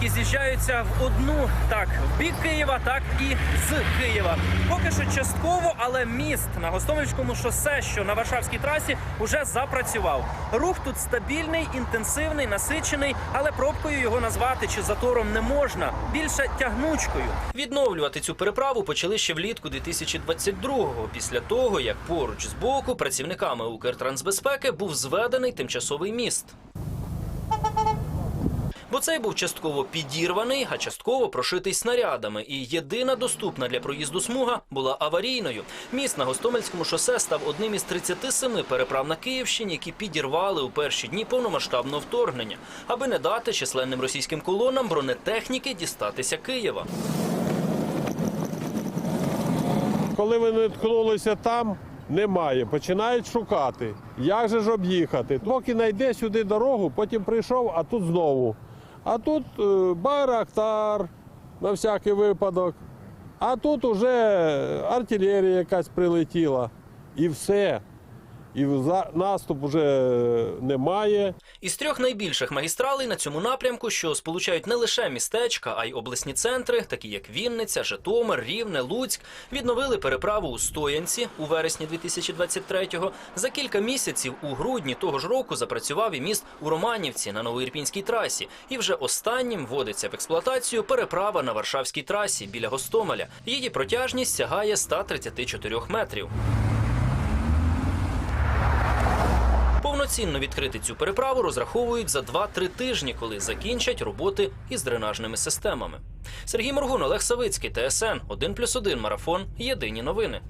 які з'їжджаються в одну так в бік Києва, так і з Києва. Поки що частково, але міст на Гостомельському шосе, що на Варшавській трасі, уже запрацював. Рух тут стабільний, інтенсивний, насичений, але пробкою його назвати чи затором не можна. Більше тягнучкою. Відновлювати цю переправу почали ще влітку 2022-го, після того як поруч з боку працівниками Укртрансбезпеки був зведений тимчасовий міст. Бо цей був частково підірваний, а частково прошитий снарядами. І єдина доступна для проїзду смуга була аварійною. Міст на Гостомельському шосе став одним із 37 переправ на Київщині, які підірвали у перші дні повномасштабного вторгнення, аби не дати численним російським колонам бронетехніки дістатися Києва. Коли вони ткнулися там, немає. Починають шукати. Як же ж об'їхати? Поки знайде сюди дорогу, потім прийшов, а тут знову. А тут е, Байрактар на всякий випадок. А тут уже артилерія якась прилетіла. І все. І за- наступ вже немає. Із трьох найбільших магістралей на цьому напрямку, що сполучають не лише містечка, а й обласні центри, такі як Вінниця, Житомир, Рівне, Луцьк, відновили переправу у Стоянці у вересні 2023-го. За кілька місяців у грудні того ж року запрацював і міст у Романівці на Новоірпінській трасі. І вже останнім вводиться в експлуатацію переправа на Варшавській трасі біля Гостомеля. Її протяжність сягає 134 метрів. Повноцінно відкрити цю переправу розраховують за 2-3 тижні, коли закінчать роботи із дренажними системами. Сергій Моргун, Олег Савицький, ТСН 1+,1 Марафон. Єдині новини.